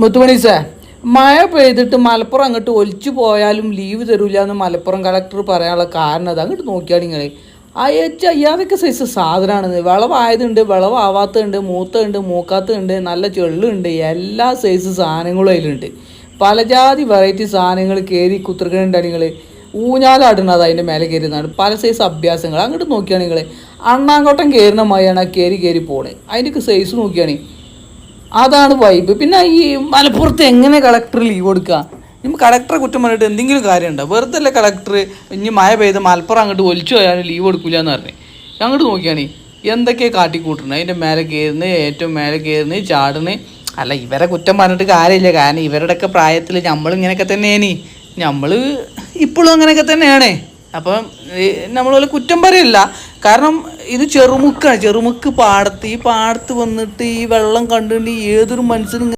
മുത്തുമണീസേ മഴ പെയ്തിട്ട് മലപ്പുറം അങ്ങോട്ട് ഒലിച്ചു പോയാലും ലീവ് തരൂല എന്ന് മലപ്പുറം കളക്ടർ പറയാനുള്ള കാരണം അത് അങ്ങോട്ട് നോക്കിയാണ് നിങ്ങൾ അയച്ച അയ്യാതൊക്കെ സൈസ് സാധനമാണ് വിളവായതുണ്ട് വിളവാവാത്തതുണ്ട് മൂത്തതുണ്ട് മൂക്കാത്തതുണ്ട് നല്ല ചെള്ളുണ്ട് എല്ലാ സൈസ് സാധനങ്ങളും അതിലുണ്ട്. പലജാതി വെറൈറ്റി സാധനങ്ങൾ കയറി കുത്തിർക്കണുണ്ട് നിങ്ങൾ ഊഞ്ഞാലാടുന്നത് അതിന്റെ മേലെ കയറുന്നതാണ് പല സൈസ് അഭ്യാസങ്ങൾ. അങ്ങോട്ട് നോക്കിയാണ് നിങ്ങൾ അണ്ണാങ്കോട്ടം കയറുന്ന മയാണ് കയറി കയറി പോണേ. അതിന്റെയൊക്കെ സൈസ് നോക്കിയാണ്. അതാണ് വൈബ് പിന്നെ ഈ മലപ്പുറത്ത് എങ്ങനെ കളക്ടർ ലീവ് കൊടുക്കുക ഇനി കളക്ടറെ കുറ്റം പറഞ്ഞിട്ട് എന്തെങ്കിലും കാര്യമുണ്ടോ? വെറുതെ അല്ലേ കളക്ടർ ഇനി മഴ പെയ്ത് മലപ്പുറം അങ്ങോട്ട് ഒലിച്ചു പോയാൽ ലീവ് കൊടുക്കില്ല എന്ന് പറഞ്ഞു. അങ്ങോട്ട് നോക്കിയാണ് എന്തൊക്കെയാണ് കാട്ടിക്കൂട്ടുന്നത് അതിന്റെ മേലെ കയറുന്നത് ഏറ്റവും മേലെ കയറുന്നത് ചാടുന്നത് അല്ല ഇവരെ കുറ്റം പറഞ്ഞിട്ട് കാര്യമില്ല. കാരണം ഇവരുടെയൊക്കെ പ്രായത്തിൽ നമ്മൾ ഇങ്ങനെയൊക്കെ തന്നെയാണ്. നമ്മൾ ഇപ്പോഴും അങ്ങനെയൊക്കെ തന്നെയാണ്. അപ്പം നമ്മൾ കുറ്റം പറയില്ല. കാരണം ഇത് ചെറുമുക്കാണ്. ചെറുമുക്ക് പാടത്ത്. ഈ പാടത്ത് വന്നിട്ട് ഈ വെള്ളം കണ്ടുകൊണ്ട് ഏതൊരു മനുഷ്യനും